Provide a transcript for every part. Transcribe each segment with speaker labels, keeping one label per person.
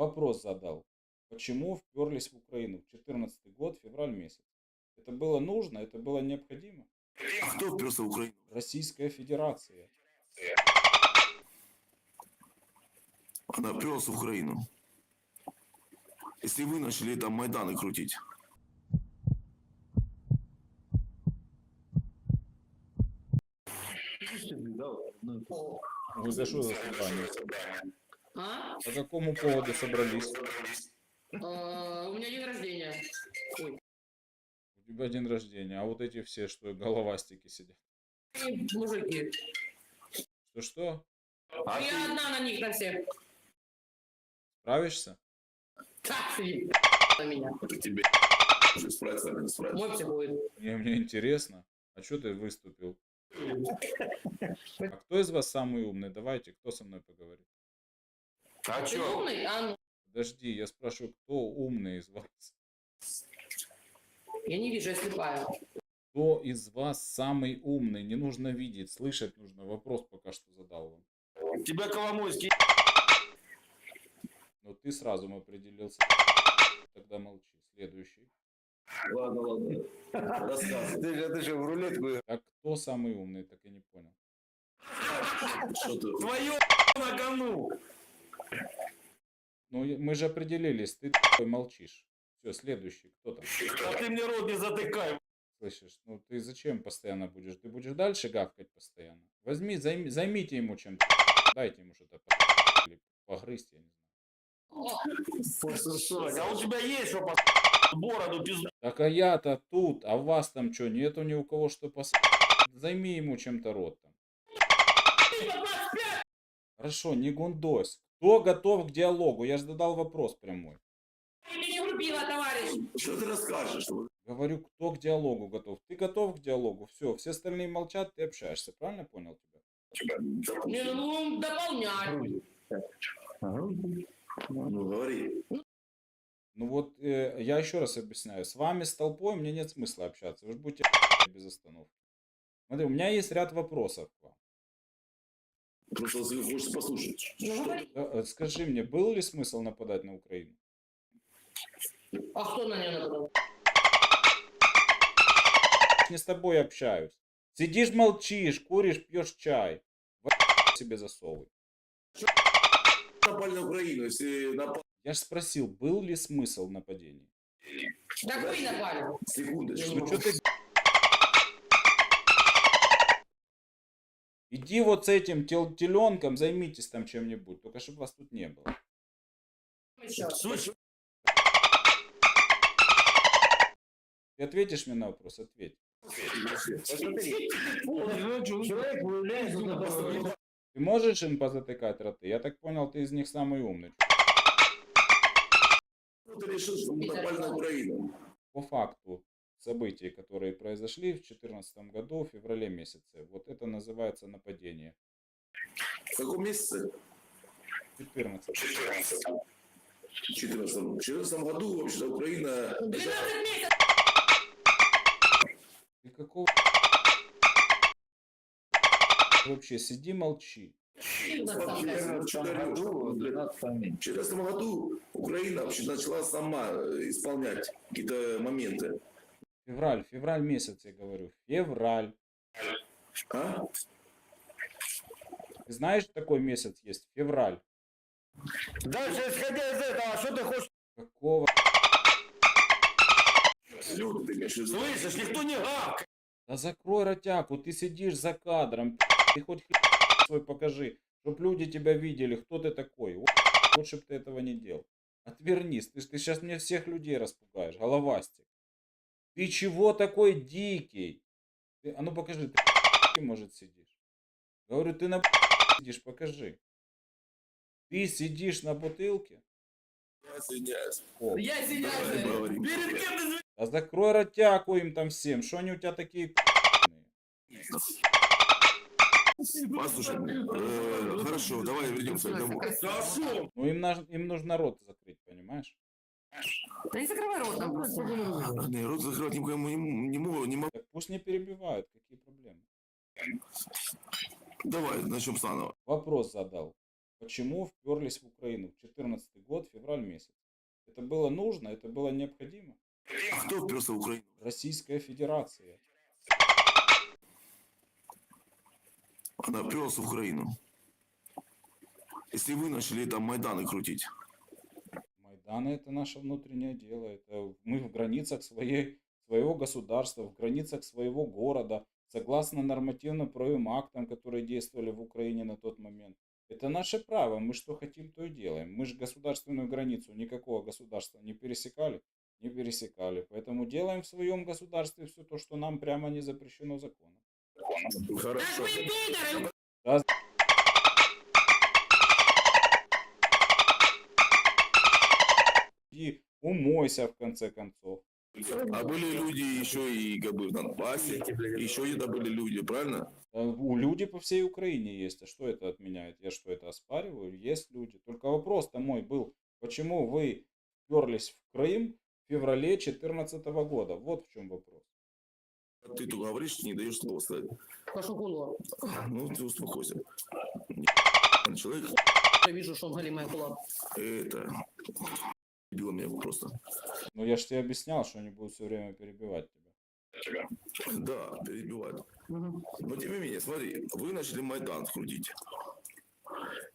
Speaker 1: Вопрос задал. Почему вперлись в Украину в 14 год, февраль месяц? Это было нужно, это было необходимо?
Speaker 2: А кто вперся в Украину?
Speaker 1: Российская Федерация.
Speaker 2: Она вперлась в Украину. Если вы начали там Майданы крутить.
Speaker 1: Вы за что за собрание?
Speaker 3: А?
Speaker 1: По какому поводу собрались?
Speaker 3: А, У меня день рождения. Ой.
Speaker 1: У тебя день рождения, а вот эти все, что головастики сидят.
Speaker 3: И Мужики.
Speaker 1: Что-что?
Speaker 3: Я одна на них, на всех.
Speaker 1: Справишься?
Speaker 3: Так, на меня.
Speaker 2: Это тебе справиться, а не справиться.
Speaker 3: Мой психует.
Speaker 1: Мне, мне интересно. А что ты выступил? А кто из вас самый умный? Давайте, кто со мной поговорит?
Speaker 2: А
Speaker 3: Ты умный? А, ну,
Speaker 1: Подожди, я спрашиваю, кто умный из вас?
Speaker 3: я не вижу, я слепая.
Speaker 1: Кто из вас самый умный? Не нужно видеть, слышать нужно. Вопрос пока что задал вам.
Speaker 4: Тебя Коломойский
Speaker 1: Но ты сразу определился. Тогда молчи. Следующий.
Speaker 4: Ладно, ладно. Рассказывай. Ты же, ты же в рулетку.
Speaker 1: Так кто самый умный? Так и не понял.
Speaker 2: Что ты?
Speaker 4: Твое на кону.
Speaker 1: Ну, мы же определились, ты такой молчишь. Все, следующий. Кто там?
Speaker 4: А ты мне рот не затыкай.
Speaker 1: Слышишь? Ну ты зачем постоянно будешь? Ты будешь дальше гавкать постоянно? Возьми, займи- займите ему чем-то. Дайте ему что-то погрызть, я не знаю.
Speaker 4: А у тебя есть что бороду пизду?
Speaker 1: Так а я-то тут, а у вас там что, нету ни у кого что пос... Займи ему чем-то рот там. Хорошо, не гундось. Кто готов к диалогу? Я же задал вопрос прямой.
Speaker 3: Меня врубила, товарищ.
Speaker 2: Что ты расскажешь?
Speaker 1: Говорю, кто к диалогу готов? Ты готов к диалогу? Все, все остальные молчат, ты общаешься. Правильно понял тебя?
Speaker 3: Не, ну, дополнять.
Speaker 2: Ну, говори.
Speaker 1: Ну вот, э, я еще раз объясняю. С вами, с толпой, мне нет смысла общаться. Вы же будете без остановки. Смотри, у меня есть ряд вопросов к вам.
Speaker 2: Просто хочешь послушать.
Speaker 3: Ну,
Speaker 2: Что?
Speaker 1: Да, э, Скажи мне, был ли смысл нападать на Украину?
Speaker 3: А кто на нее нападал?
Speaker 1: Не с тобой общаюсь. Сидишь, молчишь, куришь, пьешь чай. В себе засовывай.
Speaker 2: Напали на Украину, если напали...
Speaker 1: Я же спросил, был ли смысл в нападении?
Speaker 3: Так вы напали.
Speaker 2: Секундочку.
Speaker 1: Ну что ты... Иди вот с этим тел теленком, займитесь там чем-нибудь. Только чтобы вас тут не было. Ты ответишь мне на вопрос? Ответь. Ты можешь им позатыкать роты? Я так понял, ты из них самый умный.
Speaker 2: Ты решил, что мы напали на Украину?
Speaker 1: По факту событий, которые произошли в 2014 году, в феврале месяце. Вот это называется нападение.
Speaker 2: В каком месяце?
Speaker 1: 14.
Speaker 2: В 2014. В 2014 году вообще Украина...
Speaker 3: 12 месяцев.
Speaker 1: Ты какого... Вообще, сиди, молчи.
Speaker 2: В 2014 году Украина вообще начала сама исполнять какие-то моменты.
Speaker 1: Февраль, февраль месяц, я говорю. Февраль.
Speaker 2: А?
Speaker 1: Ты знаешь, такой месяц есть? Февраль.
Speaker 4: Дальше, исходя из этого, что ты хочешь?
Speaker 1: Какого?
Speaker 4: Слышишь, никто не гавк.
Speaker 1: Да закрой ротяку, ты сидишь за кадром. Ты хоть свой покажи, чтоб люди тебя видели, кто ты такой. Лучше бы ты этого не делал. Отвернись, ты, ты сейчас мне всех людей распугаешь, головастик. Ты чего такой дикий? Ты, а ну покажи, ты, ты может сидишь. Говорю, ты на сидишь, покажи. Ты сидишь на бутылке?
Speaker 2: Я извиняюсь.
Speaker 1: О,
Speaker 3: Я извиняюсь.
Speaker 4: Перед кем ты
Speaker 1: а закрой ротяку им там всем. Что они у тебя такие
Speaker 2: Послушай, э, хорошо, давай вернемся к тому.
Speaker 1: Ну им, им нужно рот закрыть, понимаешь?
Speaker 3: Да не закрывай рот нам просто.
Speaker 2: Не, рот закрывать никому не, не, могу, не могу.
Speaker 1: Так пусть не перебивают, какие проблемы.
Speaker 2: Давай, начнем заново.
Speaker 1: Вопрос задал. почему вперлись в Украину в 2014 год, февраль месяц. Это было нужно, это было необходимо.
Speaker 2: А кто вперся в Украину?
Speaker 1: Российская Федерация.
Speaker 2: Она вперлась в Украину. Если вы начали там Майданы крутить,
Speaker 1: Майдан это наше внутреннее дело. Это мы в границах своей, своего государства, в границах своего города, согласно нормативно-правовым актам, которые действовали в Украине на тот момент. Это наше право. Мы что хотим, то и делаем. Мы же государственную границу никакого государства не пересекали, не пересекали. Поэтому делаем в своем государстве все то, что нам прямо не запрещено законом.
Speaker 2: Хорошо.
Speaker 3: вы пидоры!
Speaker 1: И умойся в конце концов.
Speaker 2: А были люди еще и как бы в Донбассе, еще где-то были люди, правильно?
Speaker 1: Э, У люди по всей Украине есть. А что это отменяет? Я что, это оспариваю? Есть люди. Только вопрос-то мой был, почему вы вперлись в Крым в феврале 2014 года? Вот в чем вопрос.
Speaker 2: Ты тут говоришь, не даешь слова сказать.
Speaker 3: Пошел кулуар.
Speaker 2: Ну, ты успокойся. Человек
Speaker 3: Я вижу, что он галимая кулак.
Speaker 2: это бил меня просто.
Speaker 1: Ну я же тебе объяснял, что они будут все время перебивать тебя.
Speaker 2: Да, перебивают. Но тем не менее, смотри, вы начали Майдан крутить.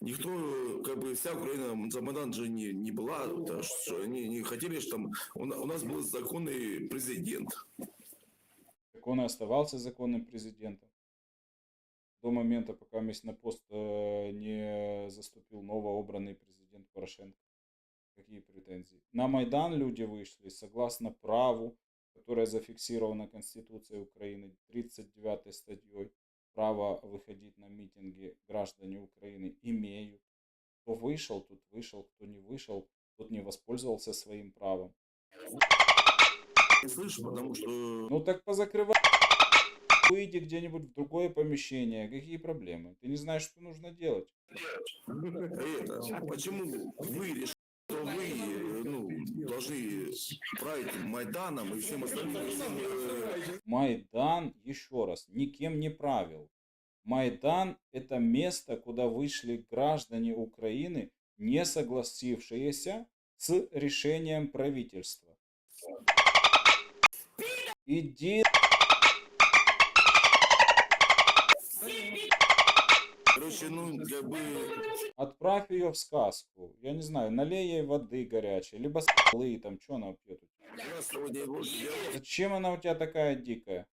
Speaker 2: Никто, как бы вся Украина за Майдан же не, не была, да, что они не хотели, что там у, у нас был законный президент.
Speaker 1: Так он и оставался законным президентом. До момента, пока вместе на пост э, не заступил новообранный президент Порошенко. Какие претензии? На Майдан люди вышли согласно праву, которое зафиксировано Конституцией Украины 39 статьей. Право выходить на митинги граждане Украины имеют. Кто вышел, тут вышел, кто не вышел, тот не воспользовался своим правом.
Speaker 2: Не слышу, потому что
Speaker 1: Ну так позакрывай. Выйди где-нибудь в другое помещение. Какие проблемы? Ты не знаешь, что нужно делать.
Speaker 2: это, почему вы решили, вы ну, должны править Майданом и всем остальным? э,
Speaker 1: Майдан, еще раз, никем не правил. Майдан – это место, куда вышли граждане Украины, не согласившиеся с решением правительства. Иди
Speaker 2: ну, как бы,
Speaker 1: Отправь ее в сказку. Я не знаю, налей ей воды горячей, либо скалы, там, что она пьет.
Speaker 2: я я
Speaker 1: Зачем она у тебя такая дикая?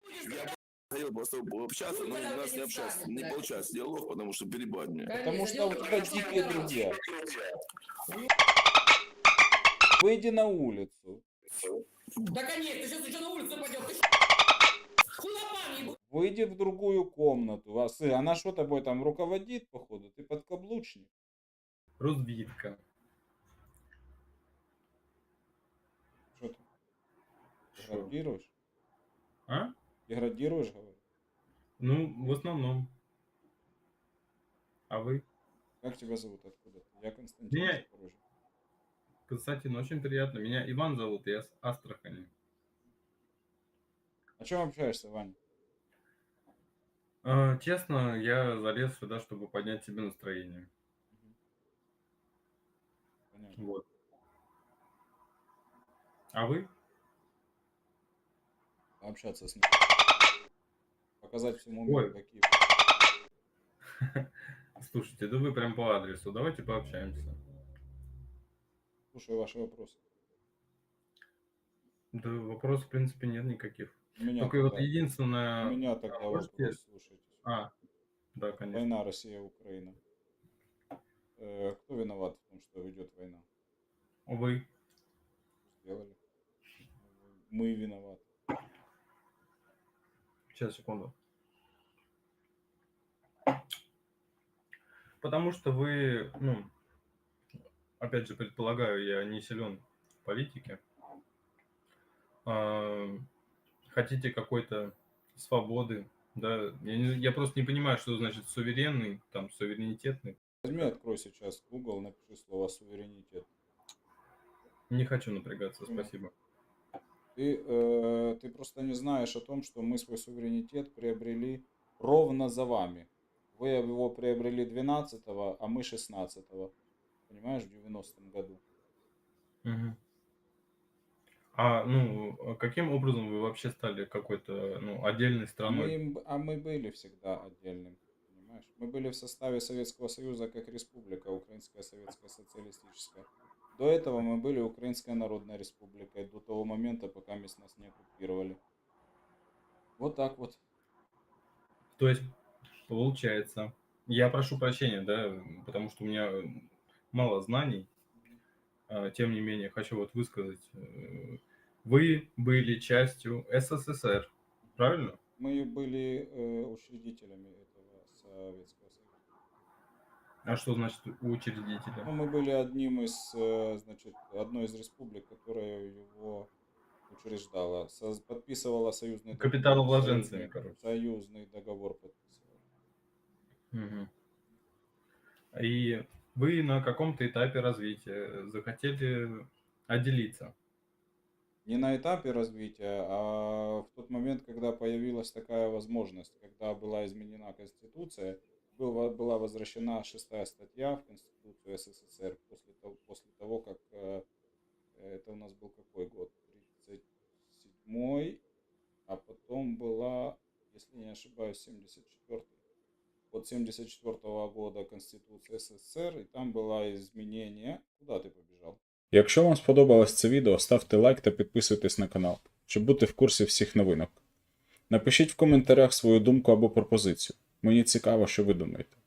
Speaker 2: хотел просто общаться, но у нас не общаться, не получается диалог, потому что перебивать мне.
Speaker 1: Потому что у тебя дикие друзья. Выйди на улицу.
Speaker 3: Да конечно, ты сейчас еще на улицу пойдешь. Ты Хулапан
Speaker 1: Выйди в другую комнату. А сы- Она что тобой там руководит, походу? Ты подкаблучник.
Speaker 5: Розвідка.
Speaker 1: Что ты? Деградируешь?
Speaker 5: А?
Speaker 1: Деградируешь, говорю?
Speaker 5: Ну, в основном. А вы?
Speaker 1: Как тебя зовут? Откуда? Я Константин.
Speaker 5: Меня-. Константин, очень приятно. Меня Иван зовут, я с Астрахани.
Speaker 1: О чем общаешься, Ваня?
Speaker 5: А, честно, я залез сюда, чтобы поднять себе настроение.
Speaker 1: Понятно.
Speaker 5: Вот. А вы?
Speaker 1: Общаться с ним. Показать всему миру,
Speaker 5: Ой.
Speaker 1: какие...
Speaker 5: Слушайте, да вы прям по адресу. Давайте пообщаемся.
Speaker 1: Слушаю ваши вопросы.
Speaker 5: Да вопросов, в принципе, нет никаких.
Speaker 1: Меня
Speaker 5: Только вот
Speaker 1: тогда,
Speaker 5: единственное...
Speaker 1: у меня тогда
Speaker 5: можете-
Speaker 1: вопрос, слушайте.
Speaker 5: А, да, конечно.
Speaker 1: Война Россия-Украина. Э, кто виноват в том, что идет война?
Speaker 5: Вы?
Speaker 1: Сделали. Мы виноваты.
Speaker 5: Сейчас, секунду. Потому что вы, ну, опять же, предполагаю, я не силен в политике. А, хотите какой-то свободы, да? Я, не- я просто не понимаю, что значит суверенный, там, суверенитетный.
Speaker 1: Возьми, открой сейчас Google, напиши слово суверенитет.
Speaker 5: Не хочу напрягаться, спасибо.
Speaker 1: Ты, э, ты просто не знаешь о том, что мы свой суверенитет приобрели ровно за вами. Вы его приобрели 12 а мы 16 Понимаешь, в 90-м году.
Speaker 5: Мгм. А, ну, а каким образом вы вообще стали какой-то, ну, отдельной
Speaker 1: Мы,
Speaker 5: страной?
Speaker 1: им- а мы были всегда отдельным, понимаешь? Мы были в составе Советского Союза как республика, Украинская Советская Социалистическая. До этого мы были Украинской Народной Республикой, до того момента, пока мы нас не оккупировали. Вот так вот.
Speaker 5: То есть, получается, я прошу прощения, да, потому что у меня мало знаний, тем не менее, хочу вот высказать. э, Вы были частью СССР, правильно?
Speaker 1: Мы были э, учредителями этого Советского Союза.
Speaker 5: А что значит
Speaker 1: Ну,
Speaker 5: учредителя?
Speaker 1: мы были одним из, э, значит, одной из республик, которая его учреждала. Подписывала союзный договор.
Speaker 5: Капиталовложенцами, короче.
Speaker 1: Союзный договор подписывала.
Speaker 5: Мгм. И вы на каком-то этапе развития захотели отделиться.
Speaker 1: Не на этапе развития, а в тот момент, когда появилась такая возможность, когда была изменена Конституция, была, была возвращена шестая статья в Конституцию СССР после того, после того как э, это у нас был какой год? 37 а потом была, если не ошибаюсь, 74 от 74 -го года Конституції СССР, і там була изменение. Куда ти побіжав?
Speaker 6: Якщо вам сподобалось це відео, ставте лайк та підписуйтесь на канал, щоб бути в курсі всіх новинок. Напишіть в коментарях свою думку або пропозицію. Мені цікаво, що ви думаєте.